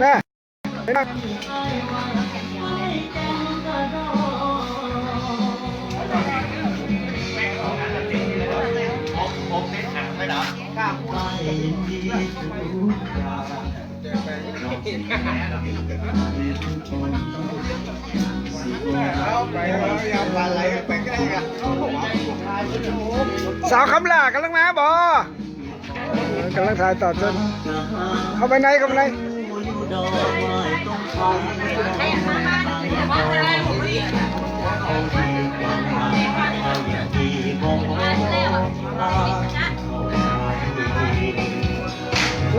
แม่ไปนั่งสาวคำลากำลังมาบอกำลังถ่ายต่อจนเข้าไปไหนเข้าไปไหน ไล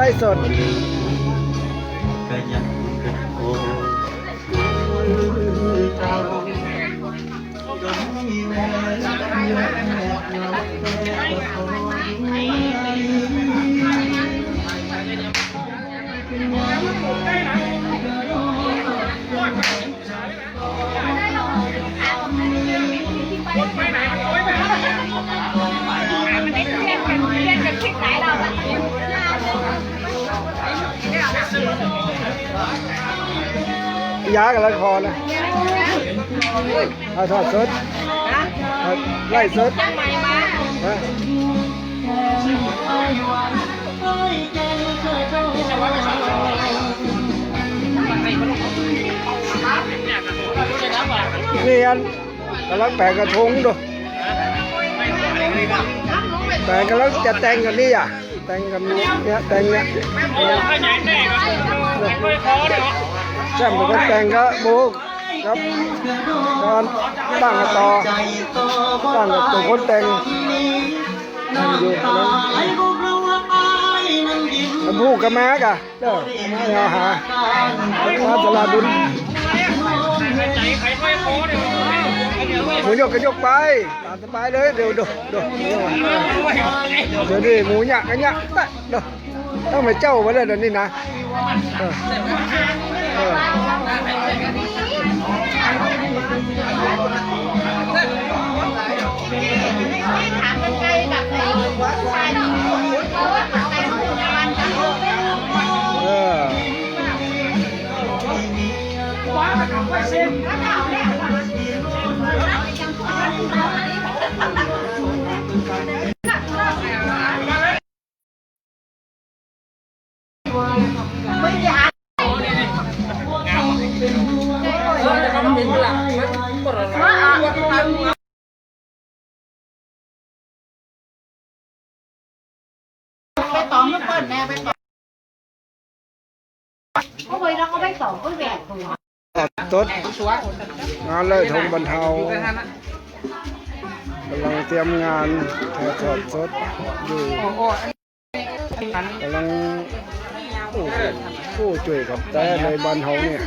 ่สดก็ยังกันโอ้ ยากับละครนะถ่ายทอดสดถ่ายไล่สดจังไหมมานะนี่อันกำลังแปลงกระทงดูแปลงกำลังจะแต่งกันนี่อะแต่งกันเนี่ยแต่งเนี่ย แช่มเป็นคนแต่งก็โบกครับตอนตั้งกระต่อใจโตตั้งกับเป็นคนแต่งนั่งอยู่นั่งไอ้พวกเราอายนั่งยิ้มแล้วพูดกับแม่กะเด้อไม่เอาหามาตลาดบุญหมูยกก็ยกไปตามสบายเลยเดี๋ยวดูดูเดี๋ยวเดี๋ยวดิหมูหยักกันหยักไปเดี๋ยวต้องไปเจ้ามาเลยเดี๋ยวนี้นะ เออเออถามกันไกลกับไอ้ชายที่เพราะว่ ไปตองก็เปิดแม่ไปตองเพราะไว้เราก็ไปตองก็แหวกตัวตดงานเลยทงบรรเทากำลังเตรียมงานถ่ายทอดสดอยู่กำลังโอ้โหช่วยกับแต่ในบ้านเฮาเนี่ย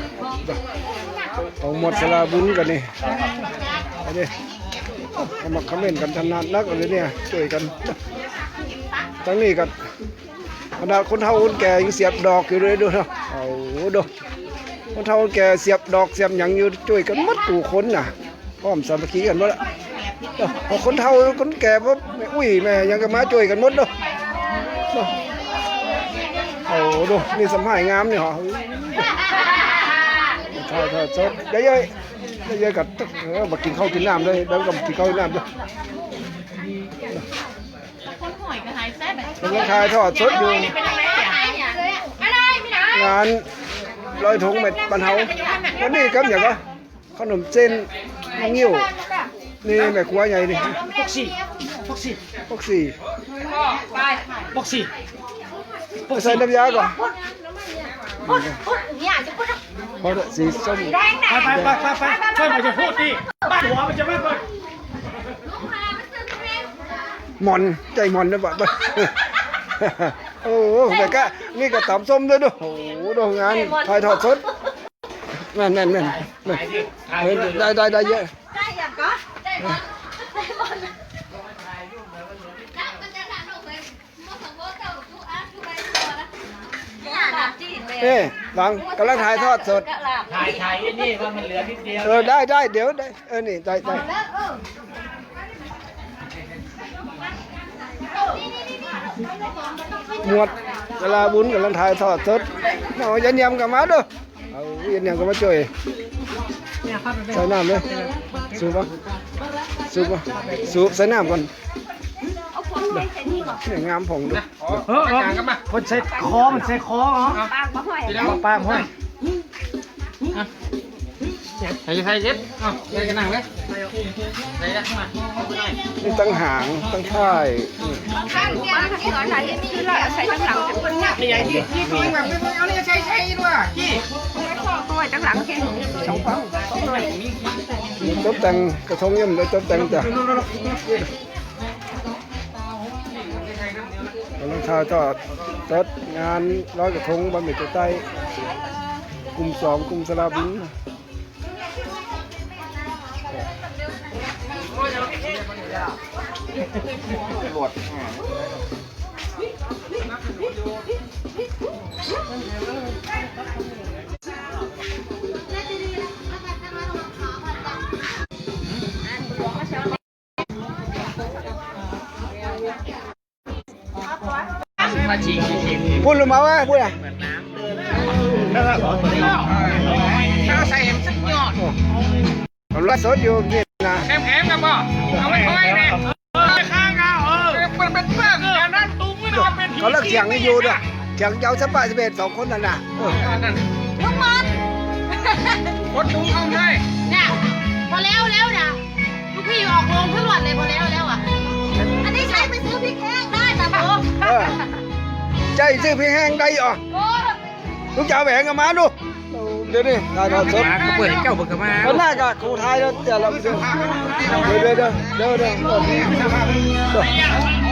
เอาหมดสลาบุญกันนี่ไปดิเอามาคอมเมนต์กันถนัดนักเลยเนี่ยช่วยกัน ทั้งนี้กันขนาดคนเฒ่าคนแก่ยังเสียบดอกอยู่เลยดูเนาะเอาดูคนเฒ่าคนแก่เสียบดอกเสียบหยังอยู่ช่วยกันมัดกูคนน่ะพร้อมสามัคคีกันหมดละพอคนเฒ่าคนแก่ปุ๊บอุ้ยแม่ยังก็มาช่วยกันหมดเนาะโอ้โหดูนี่สมัยงามนี่หรอถ่ายทอดสดเยอะๆเยอะๆกับเออมากินข้าวกินน้ำเลยแล้วก็กินข้าวกินน้ำด้วย ก็หายแซ่บแบบกำลังถ่ายทอดสดอยู่เป็นอะไรอะไม่ได้ไม่ได้งานลอยถุงเม็ดปันเฮาวันนี้ครับอย่างก็ขนมเส้นน้ำเงี้ยวนี่แม่ครัวใหญ่นี่บ็อกซี่บ็อกซี่พวกสี่บ็อกซี่ใส่น้ำยาก่อนพูดพูดเนี่ยจะพูดเพราะสีส้มแดงแดไปงไปไปไปไปค่อยมาจะพูดดิบ้านหัวมันจะไม่เปิด หมอนใจหมอนนะบ่บ่โอ้โหแต่ก็นี่ก็ตำส้มด้วยดูโอ้โหดูงานถ่ายทอดสดแม่นแม่นแม่นแม่นเฮ้ยได้ได้ได้เยอะได้อย่างก็ได้บอลได้บอลเอ้บังกำลังถ่ายทอดสดถ่ายถ่ายนี่ว่ามันเหลือนิดเดียวเออได้ได้เดี๋ยวได้เออนี่ได้ได้ หมวดเวลาบุญกำลังถ่ายทอดสดเอายันยำกับมาด้อเอายันยำกับมาช่วยใส่น้ำเลยสูบปะสูบปะสูบใส่น้ำก่อนเนี่ยงามผงดูเออเออมันใส่คอมันใส่คอเหรอปากมาห้อยปากห้อยใส่ใส่เย็ดเอาใส่กันนั่งเลยใส่ได้มานี่ตั้งหางตั้งนี่ตั้งหลังทั้งคนเนี่ยใหญ่ที่ที่ปีแบบไม่เอาย ตบแต่งกระทงย่ำเลยตบแต่งจ้ะกำลังถ่ายทอดสดงานร้อยกระทงบะหมี่ตัวใต้กลุ่มสองกลุ่มสลาบิ นมาฉีกฉีกพูดหรือมาว่าพูดอะถ้าใส่เอ็มสักยอดผมรักสดอยู่นี่นะแข็งๆกันบ่เอาไม่ค่อยเนี่ย มันเป็นเพื่อนกันนั่นตุ้งไม่นอนเป็นผีเขาเลิกเสียงให้อยู่ด้วยเสียงเจ้าสบายสเบสสองคนนั่นน่ะเออลูกมันกดตุ้งเอาเลยเนี่ยพอแล้วแล้วนะลูกพี่ออกโรงทั้งวันเลยพอแล้วแล้วอะ อันนี้ใช้ไปซื้อพริกแห้งได้จ้ะโบเออใจซื้อเพลงแห้งได้อะโอ้ลูกจ๋าแหวงกันมาดูเดี๋ยวนี้ถ่ายทอดสดเปิดให้เจ้าเบิกมาวันหน้าก็ครูไทยแล้วเดี๋ยวเราไปดูเดี๋ยวเดี๋ยวเดี๋ยวเดี๋ยว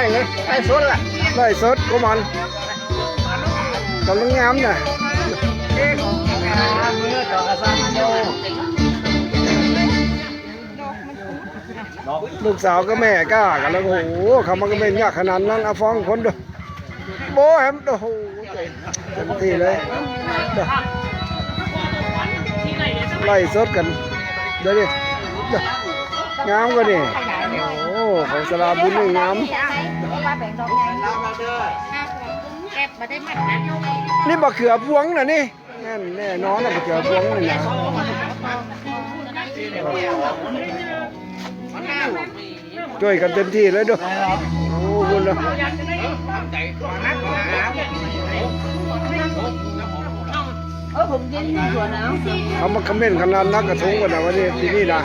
ไล่เลยไล่สดล่ะไล่สดก็มันกำลังงามน่ะลูกสาวก็แม่ก้ากันแล้วโอ้โหเขามันก็เป็นยากขนาดนั้นเอาฟ้องคนดูโบแฮมโอ้โหเต็มที่เลยไล่สดกันเดี๋ยวดิงามก็นี่โอ้ของสลาบุญนี่งาม เก็บมาได้มัดนะนี่บะเขือพวงนะนี่แน่นแน่นอนนะบะเขือพวงนี่นะช่วยกันเต็มที่เลยเด้วยโอ้คุณนะเอามาคอมเมนต์ขนาดนักกระทงกันนะวันนี้ที่นี่นะ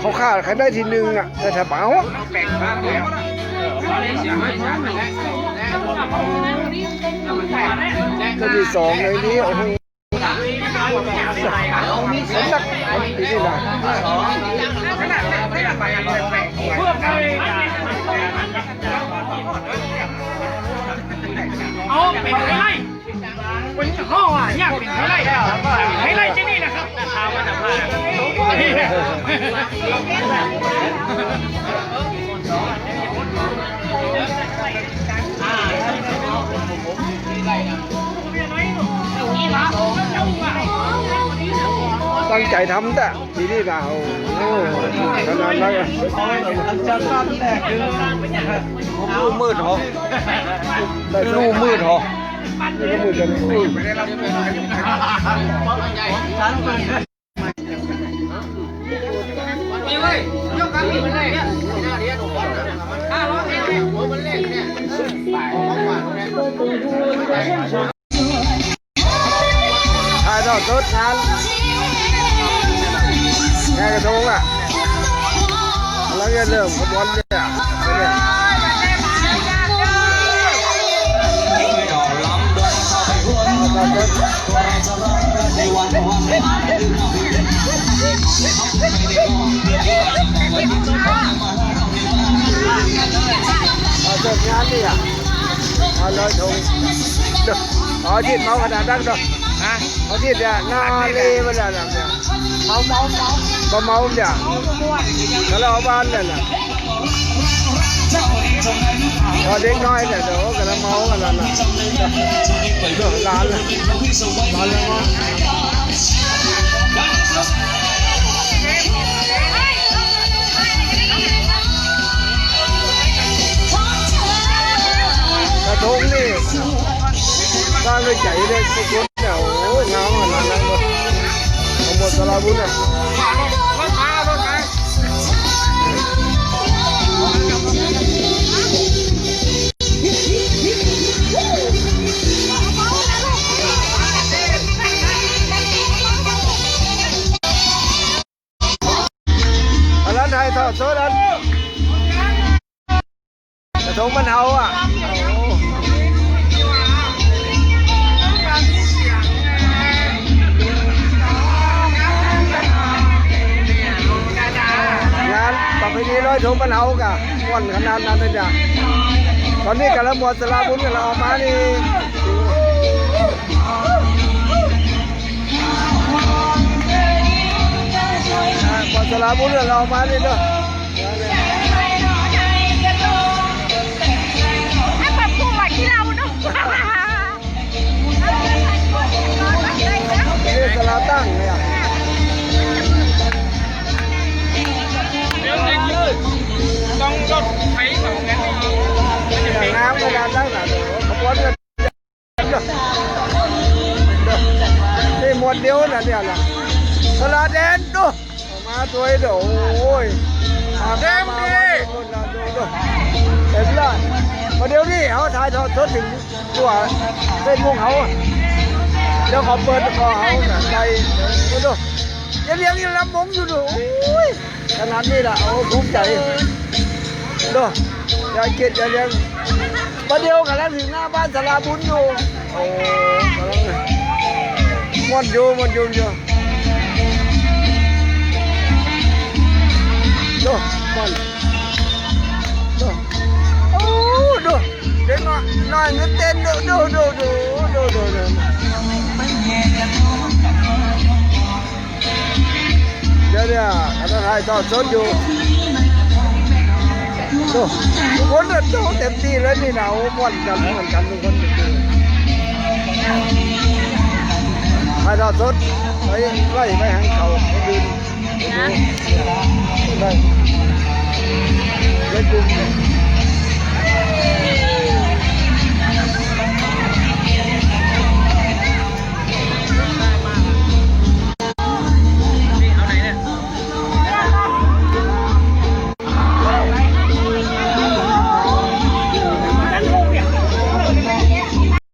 เขาฆ่าใครได้ทีหนึ่งอะแต่ถ้าเปล่า ก็ที่สองเลยนี้โอ้โหนักที่นี่นะเพื่อใครเอาเป็นไฮไลท์วันนี้ออะยากเป็นไฮไลท์ไฮไลท์ที่นี่นะครับ ตั้งใจทำแต่ที่นี่นะโอ้โหขนาดนั้นอะ จะตั้งแต่คือลูมืดหอ ได้ลูมืดหรอนี่ก็มืดกันอุ้ย ฉันเป็น มีเลยยกกันมีมันเลยเนี่ยห้าร้อยเองมันเล่นเนี่ย ถ่ายทอดสดงาน งานกระทงอะแล้วก็เริ่มขบวนเนี่ยเนี่ยเอาเสร็จงานนี่อะเอาเลยทงเด้อาที่เมาขนาดนั้นเด้อฮะเอาที่เนี่ยนาเลวลาเนี่ยเมาเมาเมาบ่เมาเนี่ยแล้วเราเอาบ้านเนี่ยนะพอเด็กน้อย เนี่ยเดี๋ยวก็จะเมากันแล้วนะเด้อร้านเลยร้า เอาหมดสลาบุญเนี่ยรถมาร อยทงมันเอากะม่วนขนาดนั้นเลยจ้ะตอนนี้กำลังหมดสลาบุญกันเราออกมานี่หมดสลาบุญกันเราออกมานี่เด้อให้ปรับปรุงไว้ที่เราเนาะนี่สลาตั้งเนี่ย ออกมาตัวเดียวโอ้ยเต็มดีเต็มเลยมาเดี๋ยวนี้เขาถ่ายทอดสดถึงตัวเส้นมุงเขาเดี๋ยวเขาเปิดคอเขาน่ะใจดูดูยังเลี้ยงยังลำมงอยู่ดูโอ้ยขนาดนี้ละโอ้ภูมิใจดูยายเกดยายเลี้ยงประเดี๋ยวกันแล้วถึงหน้าบ้านสลาบุญอยู่โอ้กำลังมวนอยู่มวนอยู่อยู่ ดูมันดูโอ้ดูเด็กน้อยน้อยนึกเต้นดูดูดูดูดูดูดูเดี๋ยวเดี๋ยวกำลังถ่ายทอดสดอยู่ Yeah. Bye. Bye.